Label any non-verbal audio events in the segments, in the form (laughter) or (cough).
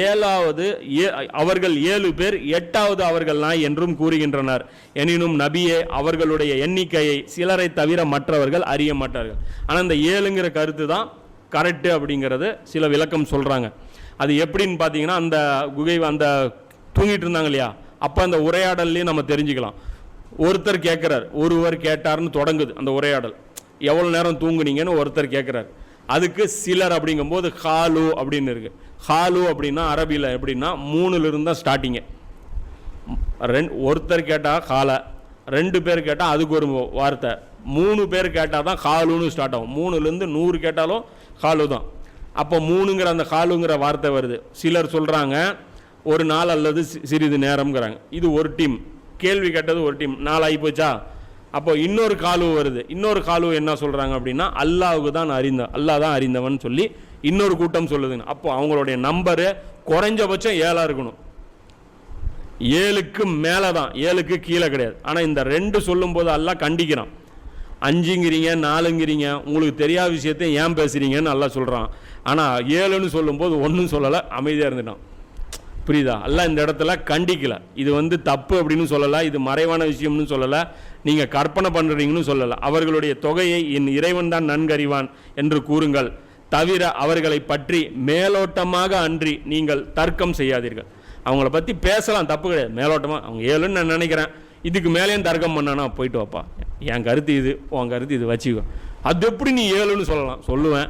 ஏழாவது ஏ- அவர்கள் ஏழு பேர் எட்டாவது அவர்கள் நாய் என்றும் கூறுகின்றனர். எனினும் நபியே அவர்களுடைய எண்ணிக்கையை சிலரை தவிர மற்றவர்கள் அறிய மாட்டார்கள். ஆனால் இந்த ஏழுங்கிற கருத்து தான் கரெக்டு அப்படிங்கிறது சில விளக்கம் சொல்கிறாங்க அது எப்படின்னு பார்த்தீங்கன்னா அந்த குகை அந்த தூங்கிட்டு இருந்தாங்க இல்லையா? அப்போ அந்த உரையாடல்லையும் நம்ம தெரிஞ்சுக்கலாம். ஒருத்தர் கேட்குறார் ஒருவர் கேட்டார்னு தொடங்குது அந்த உரையாடல். எவ்வளோ நேரம் தூங்குனீங்கன்னு ஒருத்தர் கேட்குறாரு அதுக்கு சிலர் அப்படிங்கும்போது ஹாலு அப்படின்னு இருக்குது ஹாலு அப்படின்னா அரபியில் எப்படின்னா மூணுலேருந்து தான் ஸ்டார்டிங்கு ரெண் ஒருத்தர் கேட்டால் காலை ரெண்டு பேர் கேட்டால் அதுக்கு ஒரு வார்த்தை. மூணு பேர் கேட்டால் தான் காலுன்னு ஸ்டார்ட் ஆகும். மூணுலேருந்து நூறு கேட்டாலும் காலு தான். அப்போ மூணுங்கிற அந்த காலுங்கிற வார்த்தை வருது. சிலர் சொல்கிறாங்க ஒரு நாள் அல்லது சிறிது நேரம்ங்கிறாங்க. இது ஒரு டீம் கேள்வி கேட்டது ஒரு டீம் நாள் போச்சா? அப்போ இன்னொரு காலு வருது. இன்னொரு காலு என்ன சொல்கிறாங்க அப்படின்னா அல்லாவுக்கு தான் அறிந்த அல்லாஹ் தான் அறிந்தவன் சொல்லி இன்னொரு கூட்டம் சொல்லுதுங்க அப்போ அவங்களுடைய நம்பரு குறைஞ்சபட்சம் ஏழாக இருக்கணும். ஏழுக்கு மேலே தான் ஏழுக்கு கீழே கிடையாது. ஆனால் இந்த ரெண்டு சொல்லும்போது எல்லாம் கண்டிக்கிறான். அஞ்சுங்கிறீங்க நாலுங்கிறீங்க உங்களுக்கு தெரியாத விஷயத்தை ஏன் பேசுகிறீங்கன்னு நல்லா சொல்கிறான் ஆனால் ஏழுன்னு சொல்லும்போது ஒன்றும் சொல்லலை அமைதியாக இருந்துட்டான். புரியுதா? எல்லாம் இந்த இடத்துல கண்டிக்கலை. இது வந்து தப்பு அப்படின்னு சொல்லலை இது மறைவான விஷயம்னு சொல்லலை நீங்கள் கற்பனை பண்ணுறீங்கன்னு சொல்லலை. அவர்களுடைய தொகையை என் இறைவன் தான் நன்கறிவான் என்று கூறுங்கள். தவிர அவர்களை பற்றி மேலோட்டமாக அன்றி நீங்கள் தர்க்கம் செய்யாதீர்கள். அவங்கள பற்றி பேசலாம் தப்பு கிடையாது. மேலோட்டமாக அவங்க ஏழுன்னு நான் நினைக்கிறேன். இதுக்கு மேலேயும் தர்க்கம் பண்ணானா போயிட்டு வாப்பா. என் கருத்து இது உன் கருத்து இது வச்சுக்கோ. அது எப்படி நீ ஏழுன்னு சொல்லலாம்? சொல்லுவேன்.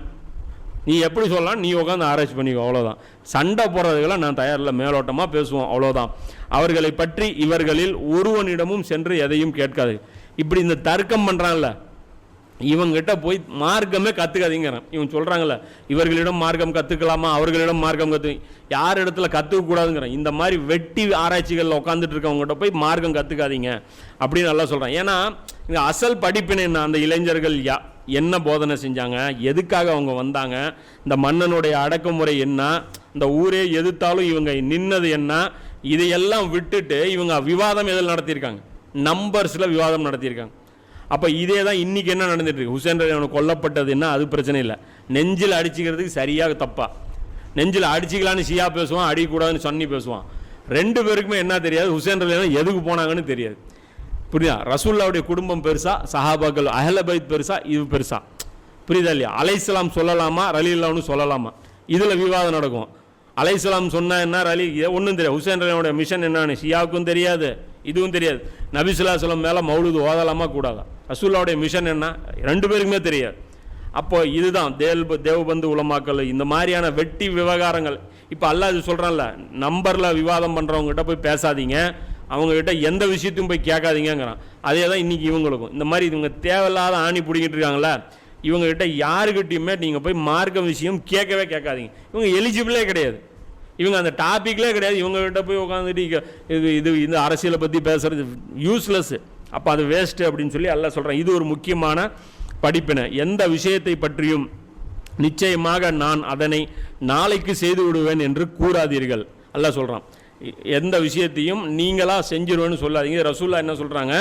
நீ எப்படி சொல்லலாம்? நீ உட்காந்து ஆராய்ச்சி பண்ணிக்கோ அவ்வளோதான் சண்டை போடுறதுக்கெல்லாம் நான் தயாரில் மேலோட்டமாக பேசுவோம் அவ்வளோதான் அவர்களை பற்றி இவர்களில் ஒருவனிடமும் சென்று எதையும் கேட்காது இப்படி இந்த தர்க்கம் பண்ணுறான்ல இவங்கிட்ட போய் மார்க்கமே கற்றுக்காதீங்கிறான் இவன் சொல்கிறாங்கல்ல இவர்களிடம் மார்க்கம் கற்றுக்கலாமா அவர்களிடம் மார்க்கம் கற்று யார் இடத்துல கற்றுக்கக்கூடாதுங்கிறேன் இந்த மாதிரி வெட்டி ஆராய்ச்சிகளில் உட்காந்துட்டு இருக்கவங்ககிட்ட போய் மார்க்கம் கற்றுக்காதீங்க அப்படின்னு நல்லா சொல்கிறான் ஏன்னா இங்கே அசல் படிப்பினை என்ன? அந்த இளைஞர்கள் யா என்ன போதனை செஞ்சாங்க? எதுக்காக அவங்க வந்தாங்க? இந்த மன்னனுடைய அடக்குமுறை என்ன? இந்த ஊரே எதிர்த்தாலும் இவங்க நின்னது என்ன? இதையெல்லாம் விட்டுட்டு இவங்க விவாதம் எதில் நடத்தியிருக்காங்க? நம்பர்ஸில் விவாதம் நடத்தியிருக்காங்க. அப்போ இதே தான் இன்றைக்கி என்ன நடந்துட்டு இருக்கு ஹுசேன் ரவி அவனுக்கு கொல்லப்பட்டதுன்னா அது பிரச்சனை இல்லை. நெஞ்சில் அடிச்சுக்கிறதுக்கு சரியாக தப்பா. நெஞ்சில் அடிச்சிக்கலான்னு ஷியா பேசுவான் அடிக்கக்கூடாதுன்னு சொன்னி பேசுவான். ரெண்டு பேருக்குமே என்ன தெரியாது? ஹுசேன் ரலி எதுக்கு போனாங்கன்னு தெரியாது. புரியுதா? ரசூல்லாவுடைய குடும்பம் பெருசா சஹாபாக்கள் அஹலபைத் பெருசா இது பெருசா. புரியுதா இல்லையா? அலைசலாம் சொல்லலாமா? ரலி சொல்லலாமா? இதில் விவாதம் நடக்கும். அலைசலாம் சொன்னால் என்ன ரலி? ஒன்றும் தெரியாது. ஹுசேன் ரலியோட மிஷன் என்னன்னு ஷியாவுக்கும் தெரியாது. இதுவும் தெரியாது. நபிசுல்லா சொல்லம் மேலே மௌலுது ஓதலாமா கூடாதா? ரசூல்லாவுடைய மிஷன் என்ன ரெண்டு பேருக்குமே தெரியாது. அப்போ இதுதான் தேல் தேவபந்து உலமாக்கல் இந்த மாதிரியான வெட்டி விவகாரங்கள். இப்போ அல்லாஹ் இது சொல்கிறான்ல நம்பரில் விவாதம் பண்ணுறவங்ககிட்ட போய் பேசாதீங்க. அவங்ககிட்ட எந்த விஷயத்தையும் போய் கேட்காதீங்கங்கிறான். அதே தான் இன்றைக்கி இவங்களுக்கும். இந்த மாதிரி இவங்க தேவையில்லாத ஆணி பிடிக்கிட்டு இருக்காங்களே இவங்ககிட்ட யாருக்கிட்டையுமே நீங்கள் போய் மார்க்க விஷயம் கேட்கவே கேட்காதீங்க. இவங்க எலிஜிபிளே கிடையாது. இவங்க அந்த டாப்பிக்லே கிடையாது. இவங்ககிட்ட போய் உட்காந்துட்டு இது இது இந்த அரசியலை பற்றி பேசுகிறது யூஸ்லெஸ் அப்போ அது வேஸ்ட்டு அப்படின்னு சொல்லி எல்லாம் சொல்கிறேன் இது ஒரு முக்கியமான படிப்பினை. எந்த விஷயத்தை பற்றியும் நிச்சயமாக நான் அதனை நாளைக்கு செய்து விடுவேன் என்று கூறாதீர்கள். எல்லாம் சொல்கிறான் எந்த விஷயத்தையும் நீங்களாக செஞ்சிருவேன்னு சொல்லாதீங்க. ரசூல்லா என்ன சொல்கிறாங்க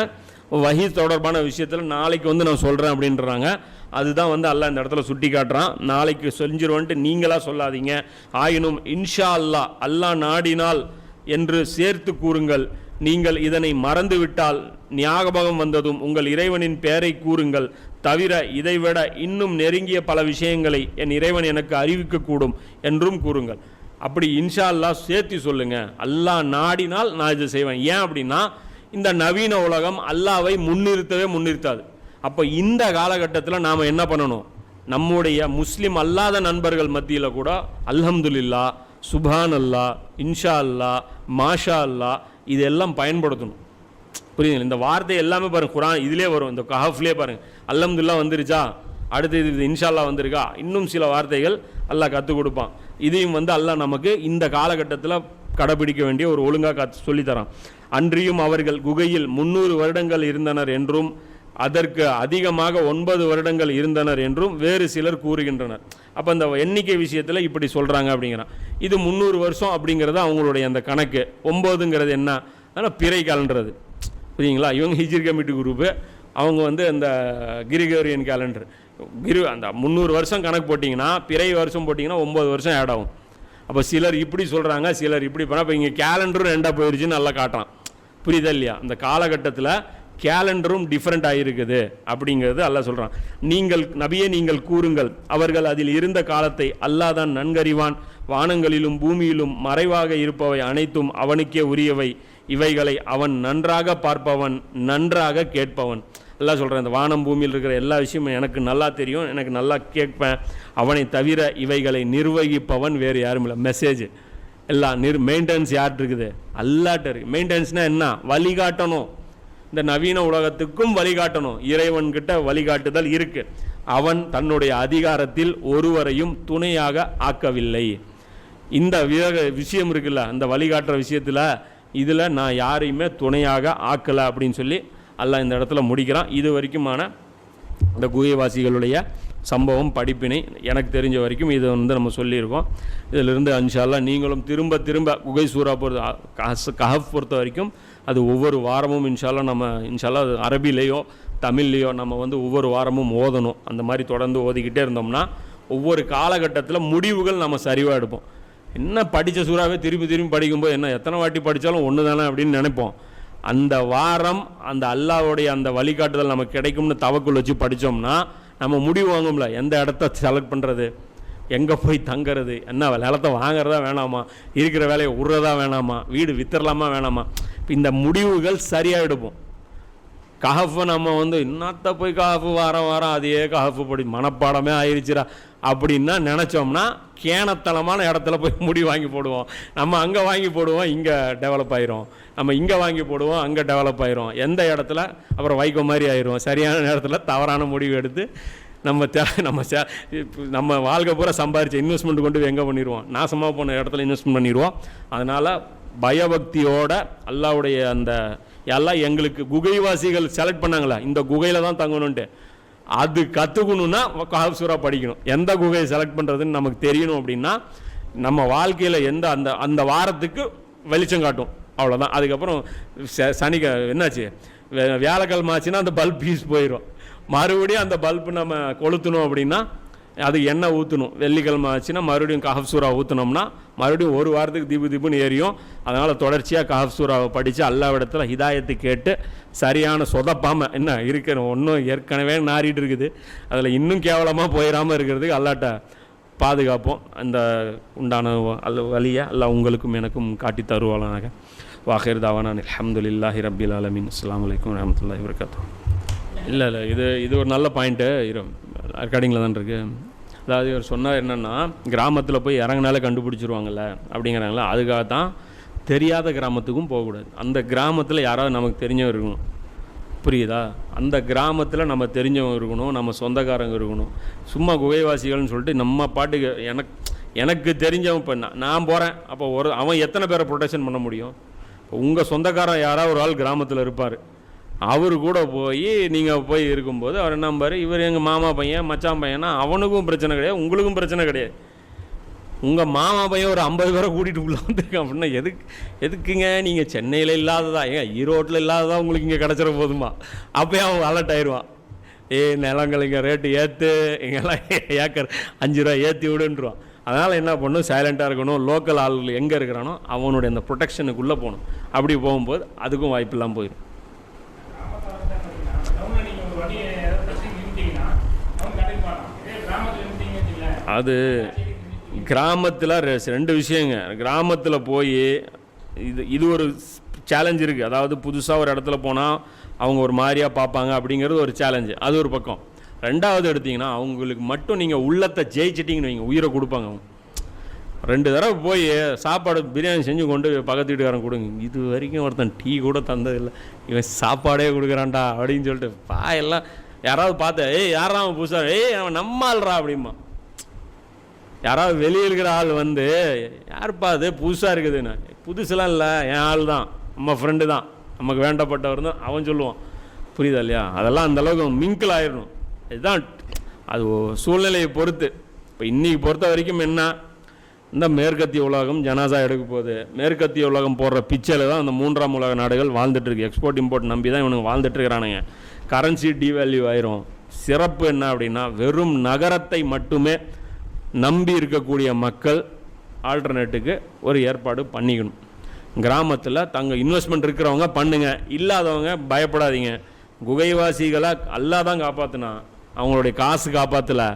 வஹி தொடர்பான விஷயத்தில் நாளைக்கு வந்து நான் சொல்கிறேன் அப்படின்றாங்க. அதுதான் வந்து அல்லாஹ் இந்த இடத்துல சுட்டி காட்டுறான். நாளைக்கு செஞ்சிருவன்ட்டு நீங்களாக சொல்லாதீங்க. ஆயினும் இன்ஷா அல்லாஹ் அல்லாஹ் நாடினால் என்று சேர்த்து கூறுங்கள். நீங்கள் இதனை மறந்துவிட்டால் ஞாபகம் வந்ததும் உங்கள் இறைவனின் பெயரை கூறுங்கள். தவிர இதைவிட இன்னும் நெருங்கிய பல விஷயங்களை என் இறைவன் எனக்கு அறிவிக்கக்கூடும் என்றும் கூறுங்கள். அப்படி இன்ஷா அல்லாஹ் சேர்த்து சொல்லுங்கள் அல்லாஹ் நாடினால் நான் இதை செய்வேன். ஏன் அப்படின்னா இந்த நவீன உலகம் அல்லாவை முன்னிறுத்தவே முன்னிறுத்தாது. அப்போ இந்த காலகட்டத்தில் நாம் என்ன பண்ணணும்? நம்முடைய முஸ்லீம் அல்லாத நண்பர்கள் மத்தியில் கூட அல்ஹம்துல்லா சுபான் அல்லா இன்ஷா அல்லா மாஷா அல்லா இதெல்லாம் பயன்படுத்தணும். புரியுதுங்களா? இந்த வார்த்தை எல்லாமே பாருங்க குரான் இதிலே வரும் இந்த கஹஃப்லேயே பாருங்க. அல்ஹம்துல்லா வந்துருச்சா? அடுத்தது இது இன்ஷா அல்லாஹ் வந்திருக்கா? இன்னும் சில வார்த்தைகள் அல்லாஹ் கற்றுக் கொடுப்பான். இதையும் வந்து அல்லாஹ் நமக்கு இந்த காலகட்டத்தில் கடைபிடிக்க வேண்டிய ஒரு ஒழுங்காக கற்று சொல்லித்தரான். அன்றியும் அவர்கள் குகையில் முந்நூறு வருடங்கள் இருந்தனர் என்றும் அதற்கு அதிகமாக ஒன்பது வருடங்கள் இருந்தனர் என்றும் வேறு சிலர் கூறுகின்றனர். அப்போ அந்த எண்ணிக்கை விஷயத்தில் இப்படி சொல்கிறாங்க அப்படிங்கிறான். இது முந்நூறு வருஷம் அப்படிங்கிறது அவங்களுடைய அந்த கணக்கு. ஒம்போதுங்கிறது என்ன? ஆனால் பிறை காலன்றது புரியுங்களா? இவங்க ஹிஜிர் கமிட்டி குரூப்பு அவங்க வந்து அந்த கிரிகோரியன் கேலண்டர் கிரு அந்த முந்நூறு வருஷம் கணக்கு போட்டிங்கன்னா பிறை வருஷம் போட்டிங்கன்னா ஒம்பது வருஷம் ஆட் ஆகும். அப்போ சிலர் இப்படி சொல்கிறாங்க சிலர் இப்படி பண்ண இப்போ இங்கே கேலண்டரும் ரெண்டாக போயிடுச்சுன்னு நல்லா காட்டுறான். புரியுதா இல்லையா? அந்த காலகட்டத்தில் கேலண்டரும் டிஃப்ரெண்ட் ஆகிருக்குது அப்படிங்கிறது அல்ல சொல்கிறான் நீங்கள் நபியே நீங்கள் கூறுங்கள் அவர்கள் அதில் இருந்த காலத்தை அல்லாதான் நன்கறிவான். வானங்களிலும் பூமியிலும் மறைவாக இருப்பவை அனைத்தும் அவனுக்கே உரியவை. இவைகளை அவன் நன்றாக பார்ப்பவன் நன்றாக கேட்பவன். எல்லாம் சொல்கிறேன் இந்த வானம் பூமியில் இருக்கிற எல்லா விஷயமும் எனக்கு நல்லா தெரியும் எனக்கு நல்லா கேட்பேன். அவனை தவிர இவைகளை நிர்வகிப்பவன் வேறு யாரும் இல்லை. மெசேஜ் எல்லாம் நிர் மெயின்டெனன்ஸ் யார்கிட்ட இருக்குது அல்லாட்ட இருக்குது மெயின்டெனன்ஸ்னால் என்ன? வழிகாட்டணும். இந்த நவீன உலகத்துக்கும் வழிகாட்டணும். இறைவன்கிட்ட வழிகாட்டுதல் இருக்குது அவன் தன்னுடைய அதிகாரத்தில் ஒருவரையும் துணையாக ஆக்கவில்லை. இந்த விவக விஷயம் இருக்குல்ல அந்த வழிகாட்டுற விஷயத்தில் இதில் நான் யாரையுமே துணையாக ஆக்கலை அப்படின்னு சொல்லி அல்லாஹ் இந்த இடத்துல முடிக்கிறான். இது வரைக்குமான இந்த குகைவாசிகளுடைய சம்பவம் படிப்பினை எனக்கு தெரிஞ்ச வரைக்கும் இதை வந்து நம்ம சொல்லியிருக்கோம். இதிலிருந்து அன்ஷால்லாம் நீங்களும் திரும்ப திரும்ப குகை சூறா பொறுத்த கஹப் பொறுத்த வரைக்கும் அது ஒவ்வொரு வாரமும் இன்ஷால்லாம் நம்ம இன்ஷால்லாம் அது அரபிலேயோ தமிழ்லேயோ நம்ம வந்து ஒவ்வொரு வாரமும் ஓதணும். அந்த மாதிரி தொடர்ந்து ஓதிக்கிட்டே இருந்தோம்னா ஒவ்வொரு காலகட்டத்தில் முடிவுகள் நம்ம சரிவாக எடுப்போம். என்ன படித்த சூறாவே திரும்பி திரும்பி படிக்கும்போது என்ன எத்தனை வாட்டி படித்தாலும் ஒன்று தானே அப்படின்னு நினைப்போம். அந்த வாரம் அந்த அல்லாவுடைய அந்த வழிகாட்டுதல் நமக்கு கிடைக்கும்னு தவக்குள் வச்சு படித்தோம்னா நம்ம முடிவு வாங்கும்ல எந்த இடத்த செலக்ட் பண்ணுறது எங்கே போய் தங்குறது? என்ன நிலத்தை வாங்குறதா வேணாமா? இருக்கிற வேலையை விட்றதா வேணாமா? வீடு வித்துறலாமா வேணாமா? இப்போ இந்த முடிவுகள் சரியாக எடுப்போம் கஹஃபை நம்ம வந்து இன்னத்த போய் கஹஃபு வாரம் வாரம் அதையே கஹஃபு படி மனப்பாடமே ஆயிடுச்சுரா அப்படின்னா நினச்சோம்னா கேனத்தனமான இடத்துல போய் முடி வாங்கி போடுவோம். நம்ம அங்கே வாங்கி போடுவோம் இங்கே டெவலப் ஆயிரும். நம்ம இங்கே வாங்கி போடுவோம் அங்கே டெவலப் ஆயிரும். எந்த இடத்துல? அப்புறம் வைக்கோ மாதிரி ஆயிரும். சரியான நேரத்தில் தவறான முடிவு எடுத்து நம்ம தே நம்ம சே இப்போ நம்ம வாழ்க்கை பூரா சம்பாரிச்ச இன்வெஸ்ட்மெண்ட் கொண்டு போய் எங்கே பண்ணிடுவோம் நாசமாக போன இடத்துல இன்வெஸ்ட்மெண்ட் பண்ணிடுவோம் அதனால் பயபக்தியோட அல்லாவுடைய அந்த எல்லாம் எங்களுக்கு குகைவாசிகள் செலக்ட் பண்ணாங்களா? இந்த குகையில் தான் தங்கணுன்ட்டு அது கற்றுக்கணுன்னா காசூராக படிக்கணும். எந்த குகையை செலக்ட் பண்ணுறதுன்னு நமக்கு தெரியணும் அப்படின்னா நம்ம வாழ்க்கையில் எந்த அந்த அந்த வாரத்துக்கு வெளிச்சம் காட்டும். அவ்வளோதான் அதுக்கப்புறம் ச என்னாச்சு? வே- வியாழக்கிழமை ஆச்சுன்னா அந்த பல்ப் பீஸ் போயிடும் மறுபடியும் அந்த பல்ப் நம்ம கொளுத்தணும் அப்படின்னா அது எண்ணெய் ஊற்றணும் வெள்ளிக்கிழமை ஆச்சுன்னா மறுபடியும் கஹப் சூறா ஊற்றினோம்னா மறுபடியும் ஒரு வாரத்துக்கு தீபு தீபுன்னு ஏறியும் அதனால் தொடர்ச்சியாக கஹப் சூறாவை படித்து அல்லாவிடத்தில் ஹிதாயத்து கேட்டு சரியான சொதப்பாமல் என்ன இருக்கிற ஒன்றும் ஏற்கனவே நாரிட்டு இருக்குது. அதில் இன்னும் கேவலமாக போயிடாமல் இருக்கிறதுக்கு அல்லாட்ட பாதுகாப்போம். அந்த உண்டான அல்ல வழியை எல்லாம் உங்களுக்கும் எனக்கும் காட்டி தருவாளாக வாஹிர் தாவானான் அல்ஹம்துலில்லாஹி ரபில் ஆலமீன். அஸ்லாம் வலைக்கம் வரமத்துல்லாஹி வரகாத்தூ இல்லை இல்லை இது இது ஒரு நல்ல பாயிண்ட்டு இரும் ரெக்கார்டிங்கில் தான் இருக்குது அதாவது இவர் சொன்னார் என்னென்னா கிராமத்தில் போய் இறங்கினாலே கண்டுபிடிச்சிருவாங்கல்ல அப்படிங்கிறாங்களா அதுக்காக தான் தெரியாத கிராமத்துக்கும் போகக்கூடாது. அந்த கிராமத்தில் யாராவது நமக்கு தெரிஞ்சவங்க இருக்கணும். புரியுதா? அந்த கிராமத்தில் நம்ம தெரிஞ்சவங்க இருக்கணும் நம்ம சொந்தக்காரங்க இருக்கணும். சும்மா குகைவாசிகள்னு சொல்லிட்டு நம்ம பாட்டுக்கு எனக்கு எனக்கு தெரிஞ்சவன் இப்போ நான் நான் போகிறேன் அப்போ ஒரு அவன் எத்தனை பேரை ப்ரொடெக்ஷன் பண்ண முடியும்? இப்போ உங்கள் சொந்தக்காரன் யாராவது ஒரு ஆள் கிராமத்தில் இருப்பார். அவர் கூட போய் நீங்கள் போய் இருக்கும்போது அவர் என்ன பாரு இவர் எங்கள் மாமா பையன் மச்சான் பையனா அவனுக்கும் பிரச்சனை கிடையாது உங்களுக்கும் பிரச்சனை கிடையாது. உங்கள் மாமா பையன் ஒரு ஐம்பது பேரை கூட்டிகிட்டு உள்ள வந்துருக்கேன். அப்படின்னா எதுக்கு எதுக்குங்க? நீங்கள் சென்னையில் இல்லாததா? ஏங்க ஈரோட்டில் இல்லாததா உங்களுக்கு இங்கே கிடச்சிட போதுமா? அப்போயே அவன் அலர்ட் ஆயிடுவான். ஏய் நிலங்கள் இங்கே ரேட்டு ஏற்று இங்கெல்லாம் ஏக்கர் அஞ்சு ரூபா ஏற்றி விடுன்றான் அதனால் என்ன பண்ணும்? சைலண்ட்டாக இருக்கணும். லோக்கல் ஆள் எங்கே இருக்கிறானோ அவனுடைய அந்த ப்ரொடெக்ஷனுக்குள்ளே போகணும். அப்படி போகும்போது அதுக்கும் வாய்ப்பு இல்லாமல் போயிடும். அது கிராமத்தில் ரெண்டு விஷயங்க. கிராமத்தில் போய் இது இது ஒரு சேலஞ்ச் இருக்குது அதாவது புதுசாக ஒரு இடத்துல போனால் அவங்க ஒரு மாதிரியாக பார்ப்பாங்க அப்படிங்கிறது ஒரு சேலஞ்சு அது ஒரு பக்கம். ரெண்டாவது எடுத்திங்கன்னா அவங்களுக்கு மட்டும் நீங்கள் உள்ளத்தை ஜெயிச்சிட்டிங்கன்னு வைங்க. உயிரை கொடுப்பாங்க அவங்க. ரெண்டு தடவை போய் சாப்பாடு பிரியாணி செஞ்சு கொண்டு பக்கத்து வீட்டுக்காரன் கொடுங்க. இது வரைக்கும் ஒருத்தன் டீ கூட தந்ததில்லை. இவன் சாப்பாடே கொடுக்குறான்டா அப்படின்னு சொல்லிட்டு பா எல்லாம் யாராவது பார்த்த ஏய் யாராவது அவன் புதுசாக ஏய் அவன் நம்மாள்றா அப்படிமா யாராவது வெளியே இருக்கிற ஆள் வந்து யாருப்பா அது புதுசாக இருக்குதுன்னு. புதுசுலாம் இல்லை. என் ஆள் தான். நம்ம ஃப்ரெண்டு தான். நமக்கு வேண்டப்பட்டவர் தான். அவன் சொல்லுவான். புரியுதா இல்லையா? அதெல்லாம் அந்த அளவுக்கு மிங்கிள் ஆயிடணும். இதுதான் அது சூழ்நிலையை பொறுத்து. இப்போ இன்றைக்கி பொறுத்த வரைக்கும் என்ன? இந்த மேற்கத்திய உலகம் ஜனாசா எடுக்க போகுது. மேற்கத்திய உலகம் போடுற பிச்சையில் தான் அந்த மூன்றாம் உலக நாடுகள் வாழ்ந்துட்டுருக்கு எக்ஸ்போர்ட் இம்போர்ட் நம்பி தான் இவனுக்கு வாழ்ந்துட்டுருக்கிறானுங்க கரன்சி டிவேல்யூ ஆயிரும். சிறப்பு என்ன அப்படின்னா வெறும் நகரத்தை மட்டுமே நம்பி இருக்கக்கூடிய மக்கள் ஆல்டர்னேட்டுக்கு ஒரு ஏற்பாடு பண்ணிக்கணும். கிராமத்தில் தங்க இன்வெஸ்ட்மெண்ட் இருக்கிறவங்க பண்ணுங்கள் இல்லாதவங்க பயப்படாதீங்க. குகைவாசிகளாக அல்லா தான் காப்பாற்றினா அவங்களுடைய காசு காப்பாற்றலை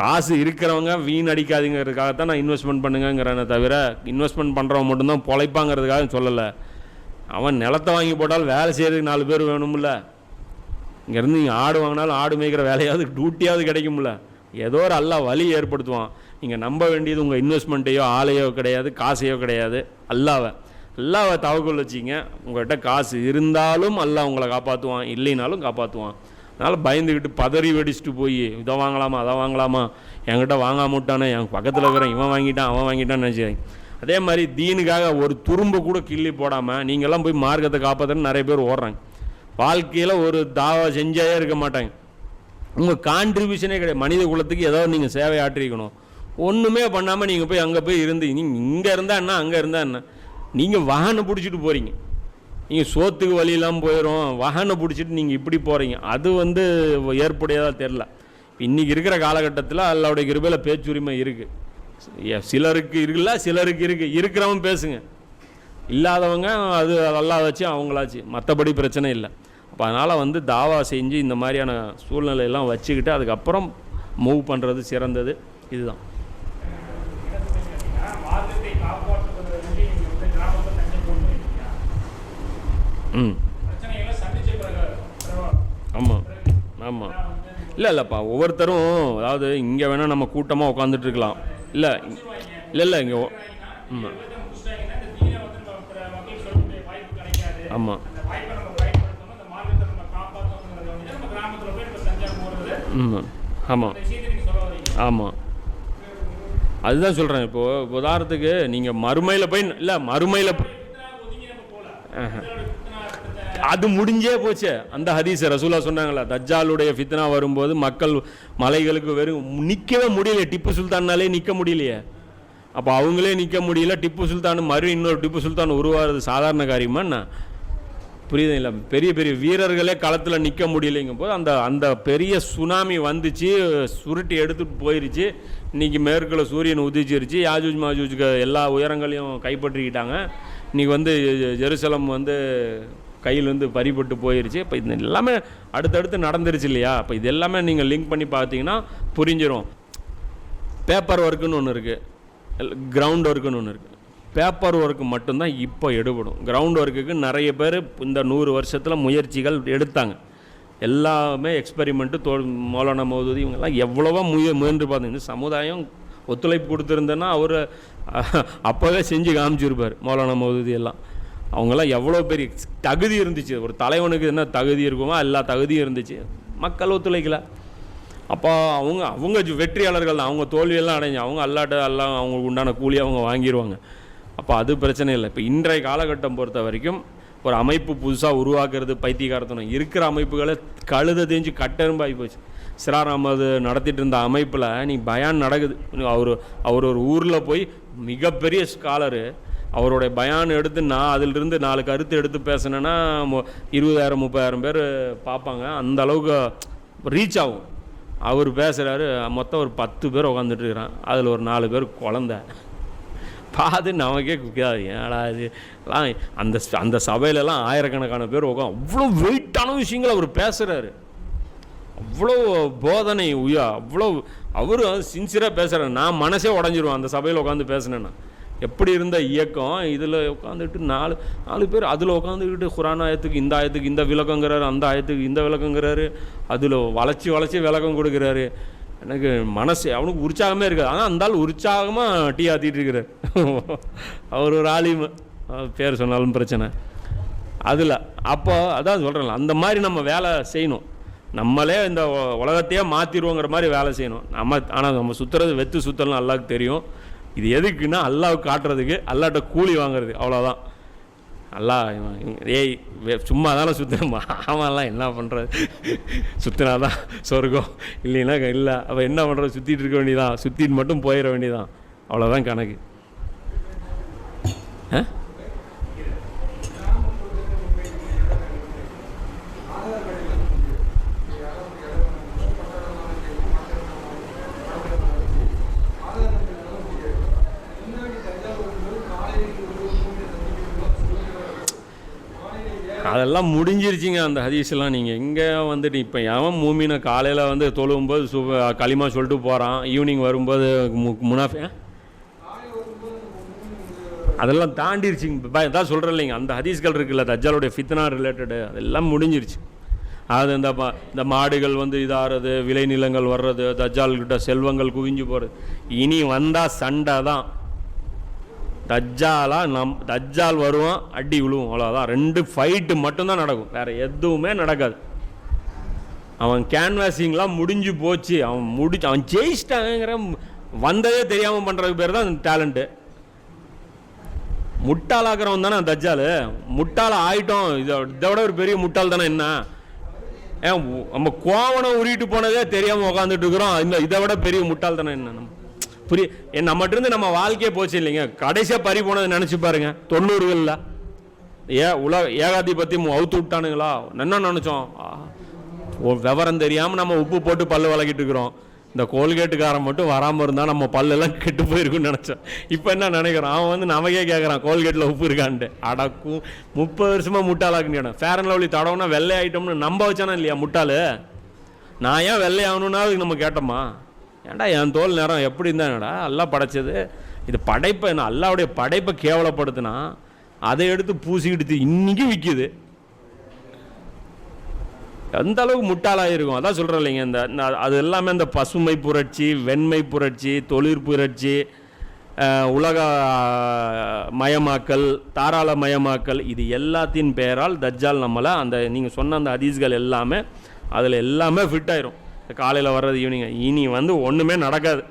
காசு இருக்கிறவங்க வீண் அடிக்காதீங்கிறதுக்காகத்தான் நான் இன்வெஸ்ட்மெண்ட் பண்ணுங்கிறேன் தவிர இன்வெஸ்ட்மெண்ட் பண்ணுறவன் மட்டும்தான் பொழைப்பாங்கிறதுக்காக சொல்லலை. அவன் நிலத்தை வாங்கி போட்டால் வேலை செய்கிறதுக்கு நாலு பேர் வேணும்ல. இங்கேருந்து நீங்கள் ஆடு வாங்கினாலும் ஆடு மேய்க்கிற வேலையாவது டியூட்டியாவது கிடைக்கும்ல. ஏதோ ஒரு அல்லா வழி ஏற்படுத்துவான். நீங்கள் நம்ப வேண்டியது உங்கள் இன்வெஸ்ட்மெண்ட்டையோ ஆலையோ கிடையாது காசையோ கிடையாது. அல்லாவை. அல்லாவை தவக்குள் வச்சிங்க உங்கள்கிட்ட காசு இருந்தாலும் அல்லா உங்களை காப்பாற்றுவான் இல்லைனாலும் காப்பாற்றுவான் அதனால் பயந்துக்கிட்டு பதறி வெடிச்சிட்டு போய் இதை வாங்கலாமா அதை வாங்கலாமா? என்கிட்ட வாங்காம விட்டானே என் பக்கத்தில் இருக்கிறேன் இவன் வாங்கிட்டான் அவன் வாங்கிட்டான்னு நினச்சிங்க அதே மாதிரி தீனுக்காக ஒரு துரும்பு கூட கிள்ளி போடாமல் நீங்கள்லாம் போய் மார்க்கத்தை காப்பாற்றுன்னு நிறைய பேர் ஓடுறாங்க. வாழ்க்கையில் ஒரு தாவா செஞ்சாயே இருக்க மாட்டாங்க. உங்கள் கான்ட்ரிபியூஷனே கிடையாது. மனித குலத்துக்கு ஏதோ நீங்கள் சேவை ஆற்றிக்கணும். ஒன்றுமே பண்ணாமல் நீங்கள் போய் அங்கே போய் இருந்து நீங்கள் இங்கே இருந்தால் என்ன அங்கே இருந்தால் என்ன? நீங்கள் வாகனம் பிடிச்சிட்டு போகிறீங்க நீங்கள் சோத்துக்கு வழியெல்லாம் போயிடும் வாகனம் பிடிச்சிட்டு நீங்கள் இப்படி போகிறீங்க அது வந்து ஏற்புடையதாக தெரில இன்றைக்கி இருக்கிற காலகட்டத்தில் அல்லாவுடைய கிருபையில் பேச்சுரிமை இருக்குது சிலருக்கு இருக்குல்ல சிலருக்கு இருக்குது இருக்கிறவன் பேசுங்க. இல்லாதவங்க அது நல்லா வச்சு அவங்களாச்சு. மற்றபடி பிரச்சனை இல்லை. அப்போ அதனால் வந்து தாவா செஞ்சு இந்த மாதிரியான சூழ்நிலையெல்லாம் வச்சுக்கிட்டு அதுக்கப்புறம் மூவ் பண்ணுறது சிறந்தது. இதுதான். ம். ஆமாம் ஆமாம் இல்லை இல்லைப்பா ஒவ்வொருத்தரும் அதாவது இங்கே வேணால் நம்ம கூட்டமாக உட்காந்துட்டு இருக்கலாம். இல்லை இல்லை இல்லை இங்கே ஆமாம் ஆமாம் ஆமாம் ஆமாம் ஆமாம் அதுதான் சொல்கிறேன் இப்போது உதாரணத்துக்கு நீங்கள் மறுமையில் போய் இல்லை மறுமையில் அது முடிஞ்சே போச்சு. அந்த ஹதீஸ் ரசூலா சொன்னாங்களா தஜ்ஜாலுடைய ஃபித்னா வரும்போது மக்கள் மலைகளுக்கு வெறும் நிற்கவே முடியல டிப்பு சுல்தான்னாலே நிற்க முடியலையே. அப்போ அவங்களே நிற்க முடியல. டிப்பு சுல்தான் மறு இன்னொரு டிப்பு சுல்தான் உருவாகிறது சாதாரண காரியமா என்ன? புரியுது இல்லை? பெரிய பெரிய வீரர்களே களத்தில் நிற்க முடியலைங்கும் போது அந்த அந்த பெரிய சுனாமி வந்துச்சு சுருட்டி எடுத்துட்டு போயிருச்சு. இன்னைக்கு மேற்குல சூரியன் உதிச்சிருச்சு. யாஜூஜ் மாஜூஜுக்கு எல்லா உயரங்களையும் கைப்பற்றிக்கிட்டாங்க. இன்றைக்கி வந்து ஜெருசலம் வந்து கையிலேருந்து பறிபட்டு போயிருச்சு. இப்போ இது எல்லாமே அடுத்தடுத்து நடந்துருச்சு இல்லையா? இப்போ இது எல்லாமே நீங்கள் லிங்க் பண்ணி பார்த்தீங்கன்னா புரிஞ்சிடும் பேப்பர் ஒர்க்குன்னு ஒன்று இருக்குது கிரவுண்ட் ஒர்க்குன்னு ஒன்று இருக்குது பேப்பர் ஒர்க்கு மட்டும்தான் இப்போ எடுபடும். கிரவுண்ட் ஒர்க்குக்கு நிறைய பேர் இந்த நூறு வருஷத்தில் முயற்சிகள் எடுத்தாங்க. எல்லாமே எக்ஸ்பெரிமெண்ட்டு தோ மௌலானா மௌதூதி இவங்கெல்லாம் எவ்வளவோ முய முயன்று பார்த்தீங்க இந்த சமுதாயம் ஒத்துழைப்பு கொடுத்துருந்தேன்னா அவர் அப்போவே செஞ்சு காமிச்சிருப்பார் மௌலானா மௌதூதி எல்லாம். அவங்கெல்லாம் எவ்வளோ பெரிய தகுதி இருந்துச்சு. ஒரு தலைவனுக்கு என்ன தகுதி இருக்குமோ எல்லா தகுதியும் இருந்துச்சு. மக்கள் ஒத்துழைக்கல. அப்போ அவங்க அவங்க வெற்றியாளர்கள் தான். அவங்க தோல்வியெல்லாம் அடைஞ்சு அவங்க அல்லாட்ட எல்லாம் அவங்களுக்கு உண்டான கூலி அவங்க வாங்கிடுவாங்க அப்போ அது பிரச்சனை இல்லை. இப்போ இன்றைய காலகட்டம் பொறுத்த வரைக்கும் ஒரு அமைப்பு புதுசாக உருவாக்குறது பைத்தியகாரத்தனம் இருக்கிற அமைப்புகளை கழுத தேஞ்சு கட்டெரும்பாகி போச்சு. சிறார் அகமது நடத்திட்டு இருந்த அமைப்பில் நீ பயான் நடக்குது. அவர் அவர் ஒரு ஊரில் போய் மிகப்பெரிய ஸ்காலரு. அவருடைய பயான் எடுத்து நான் அதிலிருந்து நாலு கருத்து எடுத்து பேசினேன்னா இருபதாயிரம் முப்பதாயிரம் பேர் பார்ப்பாங்க அந்த அளவுக்கு ரீச் ஆகும். அவர் பேசுகிறாரு மொத்தம் ஒரு பத்து பேர் உட்காந்துட்டு இருக்கிறான். அதில் ஒரு நாலு பேர் குழந்த. பார்த்து நமக்கே குக்காது ஏடா இது? அந்த அந்த சபையிலலாம் ஆயிரக்கணக்கான பேர் உட்காந்து அவ்வளோ வெயிட்டான விஷயங்களை அவர் பேசுகிறாரு அவ்வளோ போதனை உயா அவ்வளோ அவர் சின்சியராக பேசுகிறார் நான் மனசே உடஞ்சிருவேன் அந்த சபையில் உட்காந்து பேசினேன்னா. எப்படி இருந்த இயக்கம் இதில் உட்காந்துட்டு நாலு நாலு பேர் அதில் உட்காந்துக்கிட்டு குரான் ஆயத்துக்கு இந்த ஆயத்துக்கு இந்த விளக்கங்கிறாரு அந்த ஆயத்துக்கு இந்த விளக்கங்கிறாரு. அதில் வளைச்சி வளைச்சி விளக்கம் கொடுக்குறாரு. எனக்கு மனசு அவனுக்கு உற்சாகமே இருக்காது. ஆனால் அந்தாலும் உற்சாகமாக டீ ஆற்றிட்டு இருக்கிறார். (laughs) அவர் ஒரு ஆலிம பேர் சொன்னாலும் பிரச்சனை. அதில் அப்போ அதான் சொல்கிறேன்ல அந்த மாதிரி நம்ம வேலை செய்யணும். நம்மளே இந்த உலகத்தையே மாற்றிடுவோங்கிற மாதிரி வேலை செய்யணும். நம்ம ஆனால் நம்ம சுற்றுறது வெத்து சுற்றலாம் அல்லாவுக்கு தெரியும். இது எதுக்குன்னா அல்லாவுக்கு காட்டுறதுக்கு அல்லாட்ட கூலி வாங்குறது அவ்வளோதான் அல்லா ஏய் சும்மா தானே சுற்றுறமா ஆமாம்லாம் என்ன பண்ணுறது சுற்றினா தான் சொர்க்கம். இல்லைன்னா இல்லை. அப்போ என்ன பண்ணுறது சுற்றிட்டு இருக்க வேண்டியதான் சுற்றிட்டு மட்டும் போயிட வேண்டியதான் அவ்வளோதான் கணக்கு. ஆ? அதெல்லாம் முடிஞ்சிருச்சுங்க அந்த ஹதீஸ்லாம். நீங்கள் எங்கே வந்துட்டு இப்போ எவன் மூமினை காலையில் வந்து தொழும்போது சு களிமா சொல்லிட்டு போகிறான் ஈவினிங் வரும்போது மு முனாஃபி அதெல்லாம் தாண்டிருச்சுங்க. தான் சொல்கிறேன் இல்லைங்க. அந்த ஹதீஸ்கள் இருக்குல்ல தஜ்ஜாலுடைய ஃபித்னா ரிலேட்டடு அதெல்லாம் முடிஞ்சிருச்சு. அது இந்த இந்த மாடுகள் வந்து இதாகிறது விளைநிலங்கள் வர்றது தஜ்ஜால்கிட்ட செல்வங்கள் குவிஞ்சு போகிறது இனி வந்தால் சண்டை தான். தஜ்ஜாலாக நம் தஜ்ஜால் வருவான் அடி விழுவும் அவ்வளோதான் ரெண்டு ஃபைட்டு மட்டும்தான் நடக்கும். வேறு எதுவுமே நடக்காது. அவன் கேன்வாசிங்லாம் முடிஞ்சு போச்சு. அவன் முடிச்சு அவன் ஜெயிச்சிட்டாங்கிற வந்ததே தெரியாமல் பண்ணுறதுக்கு பேர் தான் டேலண்ட்டு முட்டாளாக்குறவன் தானே தஜ்ஜால். முட்டாள் ஆயிட்டோம். இதை இதை விட ஒரு பெரிய முட்டாள் தானே என்ன? ஏன் நம்ம கோவணம் உருட்டு போனதே தெரியாமல் உக்காந்துட்டு இருக்கிறோம். இந்த இதை விட பெரிய முட்டாள் தானே என்ன நம்ம? புரிய நம்மகிட்ட இருந்து நம்ம வாழ்க்கையே போச்சு இல்லைங்க. கடைசியாக பறி போனதை நினச்சி பாருங்க. தொண்ணூறுகளில். ஏ உலக ஏகாதிபத்தியம் அவுத்து விட்டானுங்களா? என்ன நினச்சோம்? விவரம் தெரியாமல் நம்ம உப்பு போட்டு பல்லு விளக்கிட்டு இருக்கிறோம். இந்த கோல்கேட்டுக்காரன் மட்டும் வராமல் இருந்தால் நம்ம பல்லெல்லாம் கெட்டு போயிருக்குன்னு நினச்சோம். இப்போ என்ன நினைக்கிறான்? அவன் வந்து நமக்கே கேட்குறான் கோல்கேட்டில் உப்பு இருக்கான்ட்டு. அடக்கும் முப்பது வருஷமாக முட்டாளாக்குன்னு ஃபேர் அண்ட் லவ்லி தடவுனா வெள்ளை ஆயிட்டோம்னு நம்ப வச்சானா இல்லையா முட்டாள்? நான் ஏன் வெள்ளை ஆகணும்னா அதுக்கு நம்ம கேட்டோமா? ஏன்டா என் தோல் நேரம் எப்படி இருந்தாங்கடா எல்லாம் படைச்சது. இது படைப்பை என்ன அல்லாவுடைய படைப்பை கேவலப்படுத்தினா அதை எடுத்து பூசிக்கிட்டு இன்னைக்கு விற்கிது எந்த அளவுக்கு முட்டாளாக இருக்கும். அதான் சொல்கிறேன் இல்லைங்க இந்த அது எல்லாமே இந்த பசுமை புரட்சி வெண்மை புரட்சி தொழிற் புரட்சி உலக மயமாக்கல் தாராள மயமாக்கல் இது எல்லாத்தின் பெயரால் தஜ்ஜால் நம்மளை அந்த நீங்கள் சொன்ன அந்த ஹதீஸ்கள் எல்லாமே அதில் எல்லாமே ஃபிட் ஆயிரும். காலையில் வர்றது ஈவினிங் இனி வந்து ஒன்றுமே நடக்காது.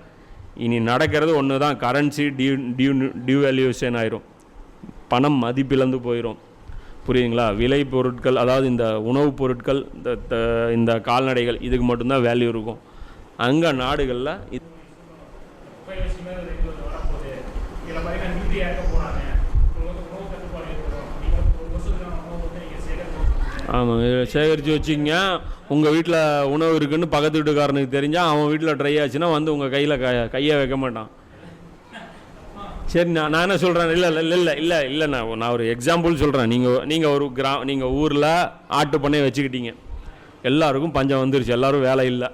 இனி நடக்கிறது ஒன்று தான் கரன்சி டியூ டியூ டியூவேல்யூஷன் ஆயிரும். பணம் மதிப்பிழந்து போயிடும் புரியுதுங்களா? விலை பொருட்கள் அதாவது இந்த உணவுப் பொருட்கள் இந்த த- இந்த கால்நடைகள் இதுக்கு மட்டும்தான் வேல்யூ இருக்கும். அங்கே நாடுகளில் ஆமாம் சேகரித்து வச்சுங்க உங்கள் வீட்டில் உணவு இருக்குன்னு பக்கத்து வீட்டுக்காரனுக்கு தெரிஞ்சால் அவன் வீட்டில் ட்ரை ஆச்சுன்னா வந்து உங்கள் கையில் க கையை வைக்க மாட்டான். சரி நான் நான் என்ன சொல்கிறேன் இல்லை இல்லை இல்லை இல்லை இல்லை நான் நான் ஒரு எக்ஸாம்பிள் சொல்கிறேன் நீங்கள் நீங்கள் ஒரு கிரா நீங்கள் ஊரில் ஆட்டு பண்ணை வச்சுக்கிட்டீங்க. எல்லாருக்கும் பஞ்சம் வந்துருச்சு. எல்லோரும் வேலை இல்லை.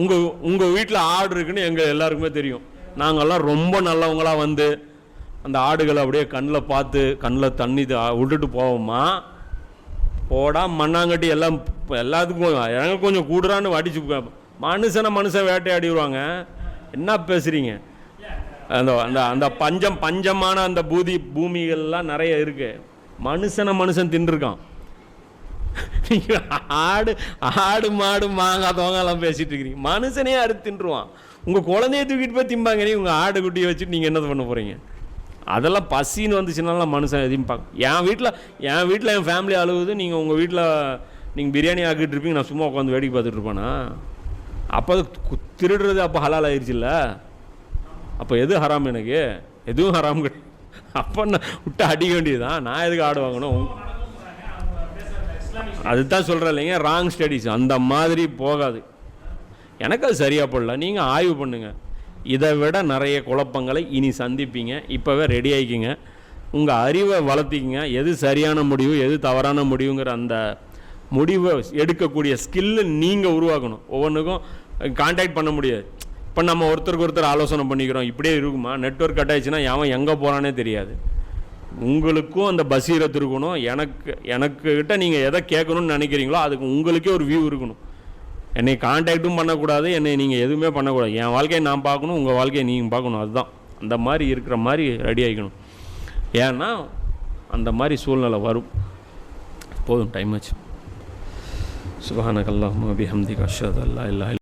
உங்கள் உங்கள் வீட்டில் ஆடு இருக்குன்னு எங்கள் எல்லாருக்குமே தெரியும். நாங்கள்லாம் ரொம்ப நல்லவங்களாக வந்து அந்த ஆடுகளை அப்படியே கண்ணில் பார்த்து கண்ணில் தண்ணி விட்டுட்டு போவோமா? போடா மண்ணாங்கட்டி எல்லாம் எல்லாத்துக்கும் எனக்கு கொஞ்சம் கூடுறான்னு அடிச்சு மனுஷனை மனுஷன் வேட்டையாடிடுவாங்க என்ன பேசுகிறீங்க அந்த அந்த அந்த பஞ்சம் பஞ்சமான அந்த பூதி பூமிகள்லாம் நிறைய இருக்கு. மனுஷனை மனுஷன் தின்றுருக்கான். ஆடு ஆடு மாடு மாங்காய் எல்லாம் பேசிட்டு இருக்கிறீங்க. மனுஷனே அறுத்து தின்றுவான் உங்கள் குழந்தைய தூக்கிட்டு போய் திம்பாங்க நீ உங்கள் ஆடு குட்டியை வச்சுட்டு நீங்கள் என்ன பண்ண போகிறீங்க அதெல்லாம் பசின்னு வந்துச்சுனாலாம் மனுஷன் எதையும் பார்க்க என் வீட்டில் என் வீட்டில் என் ஃபேமிலி அழுகுது நீங்கள் உங்கள் வீட்டில் நீங்கள் பிரியாணி ஆக்கிட்டு இருப்பீங்க நான் சும்மா உட்காந்து வேடிக்கை பார்த்துட்டு இருப்பேனா? அப்போ அது கு- திருடுறது அப்போ ஹலால் ஆயிடுச்சுல்ல அப்போ எது ஹராம் எனக்கு? எதுவும் ஹராம் கிடையாது அப்போ நான் விட்டு அடிக்க வேண்டியதுதான். நான் எதுக்கு ஆடு வாங்கணும்? அதுதான் சொல்கிறேன் இல்லைங்க ராங் ஸ்டடீஸ் அந்த மாதிரி போகாது. எனக்கு அது சரியாக போடல. நீங்கள் ஆய்வு பண்ணுங்கள் இதை விட நிறைய குழப்பங்களை இனி சந்திப்பீங்க. இப்போவே ரெடி ஆகிக்கிங்க உங்கள் அறிவை வளர்த்திக்கிங்க. எது சரியான முடிவு எது தவறான முடிவுங்கிற அந்த முடிவை எடுக்கக்கூடிய ஸ்கில்லு நீங்கள் உருவாக்கணும். ஒவ்வொன்றுக்கும் காண்டாக்ட் பண்ண முடியாது. இப்போ நம்ம ஒருத்தருக்கு ஒருத்தர் ஆலோசனை பண்ணிக்கிறோம். இப்படியே இருக்குமா? நெட்வொர்க் கட் ஆயிடுச்சுன்னா எவன் எங்கே போகிறானே தெரியாது. உங்களுக்கும் அந்த பசீரத் இருக்கணும். எனக்கு எனக்கு கிட்ட நீங்கள் எதை கேட்கணும்னு நினைக்கிறீங்களோ அதுக்கு உங்களுக்கே ஒரு வியூ இருக்கணும். என்னை காண்டாக்டும் பண்ணக்கூடாது என்னை நீங்கள் எதுவுமே பண்ணக்கூடாது. என் வாழ்க்கையை நான் பார்க்கணும் உங்கள் வாழ்க்கையை நீங்கள் பார்க்கணும் அதுதான். அந்த மாதிரி இருக்கிற மாதிரி ரெடி ஆகிக்கணும். ஏன்னா அந்த மாதிரி சூழ்நிலை வரும். போதும் டைம் ஆச்சு. சுபஹானகல்லாஹும்ம பிஹம்திக அஷ்ஹது அல்லா இல்லாஹ